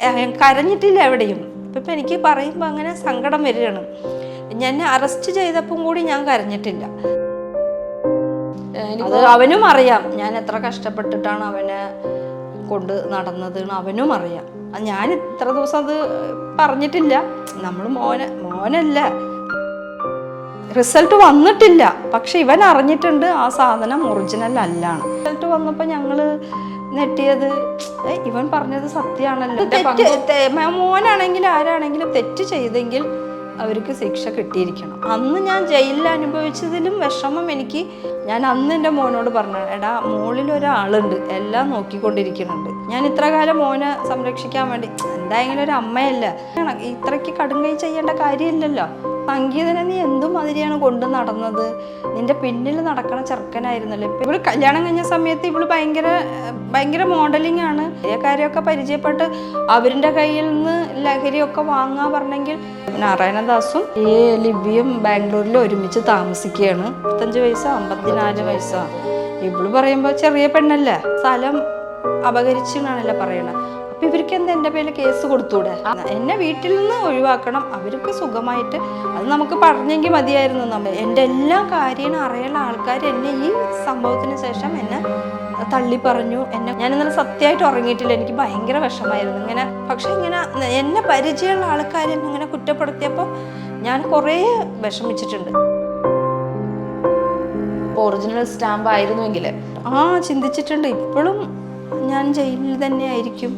കരഞ്ഞിട്ടില്ല എവിടെയും. ഇപ്പം ഇപ്പം എനിക്ക് പറയുമ്പോൾ അങ്ങനെ സങ്കടം വരികയാണ്. ഞാൻ അറസ്റ്റ് ചെയ്തപ്പം കൂടി ഞാൻ കരഞ്ഞിട്ടില്ല. അത് അവനും അറിയാം. ഞാൻ എത്ര കഷ്ടപ്പെട്ടിട്ടാണ് അവനെ കൊണ്ട് നടന്നത് അവനും അറിയാം. ഞാൻ ഇത്ര ദിവസം അത് പറഞ്ഞിട്ടില്ല. നമ്മൾ മോനെ മോനല്ല. റിസൾട്ട് വന്നിട്ടില്ല. പക്ഷെ ഇവൻ അറിഞ്ഞിട്ടുണ്ട് ആ സാധനം ഒറിജിനൽ അല്ലാണ്. റിസൾട്ട് വന്നപ്പോൾ ഞങ്ങൾ നെട്ടിയത് "ഏ, ഇവൻ പറഞ്ഞത് സത്യമാണല്ലോ. മോനാണെങ്കിലും ആരാണെങ്കിലും തെറ്റ് ചെയ്തെങ്കിൽ അവർക്ക് ശിക്ഷ കിട്ടിയിരിക്കണം. അന്ന് ഞാൻ ജയിലിൽ അനുഭവിച്ചതിലും വിഷമം എനിക്ക്. ഞാൻ അന്ന് എന്റെ മോനോട് പറഞ്ഞു എടാ മോളിൽ ഒരാളുണ്ട് എല്ലാം നോക്കിക്കൊണ്ടിരിക്കുന്നുണ്ട്. ഞാൻ ഇത്ര കാലം മോനെ സംരക്ഷിക്കാൻ വേണ്ടി എന്തായെങ്കിലും ഒരു അമ്മയല്ല? ഇത്രയ്ക്ക് കടുങ്കൈ ചെയ്യേണ്ട കാര്യമില്ലല്ലോ. സംഗീതനെ നീ എന്തും മാതിരിയാണ് കൊണ്ടു നടന്നത്. നിന്റെ പിന്നിൽ നടക്കണ ചെറുക്കനായിരുന്നല്ലോ. ഇപ്പൊ ഇവൾ കല്യാണം കഴിഞ്ഞ സമയത്ത് ഇവൾ ഭയങ്കര ഭയങ്കര മോഡലിംഗ് ആണ്. കാര്യമൊക്കെ പരിചയപ്പെട്ട് അവരുടെ കയ്യിൽ നിന്ന് ലഹരിയൊക്കെ വാങ്ങാൻ പറഞ്ഞെങ്കിൽ നാരായണദാസും ഈ ലിബിയും ബാംഗ്ലൂരിൽ ഒരുമിച്ച് താമസിക്കുകയാണ്. മുപ്പത്തഞ്ച് വയസ്സ് അമ്പത്തിനാല് വയസ്സാണ് ഇവൾ പറയുമ്പോൾ ചെറിയ പെണ്ണല്ലേ? സ്ഥലം അപകരിച്ചെന്നാണല്ലോ പറയണത് അപ്പൊ ഇവർക്ക് എന്താ എന്റെ പേരിൽ കേസ് കൊടുത്തൂടെ? എന്നെ വീട്ടിൽ നിന്ന് ഒഴിവാക്കണം. അവർക്ക് സുഖമായിട്ട് അത് നമുക്ക് പറഞ്ഞെങ്കിൽ മതിയായിരുന്നു. നമ്മൾ എന്റെ എല്ലാ കാര്യങ്ങളും അറിയുന്ന ആൾക്കാർ എന്നെ ഈ സംഭവത്തിന് ശേഷം എന്നെ തള്ളി പറഞ്ഞു. എന്നെ ഞാൻ ഇന്നലെ സത്യമായിട്ട് ഉറങ്ങിയിട്ടില്ല. എനിക്ക് ഭയങ്കര വിഷമായിരുന്നു. ഇങ്ങനെ പക്ഷെ ഇങ്ങനെ എന്നെ പരിചയമുള്ള ആൾക്കാർ എന്നെ ഇങ്ങനെ കുറ്റപ്പെടുത്തിയപ്പോൾ ഞാൻ കുറേ വിഷമിച്ചിട്ടുണ്ട്. ഒറിജിനൽ സ്റ്റാമ്പ് ആയിരുന്നുവെങ്കിൽ ആ ചിന്തിച്ചിട്ടുണ്ട്. ഇപ്പോഴും ഞാൻ ജയിലിൽ തന്നെ ആയിരിക്കും.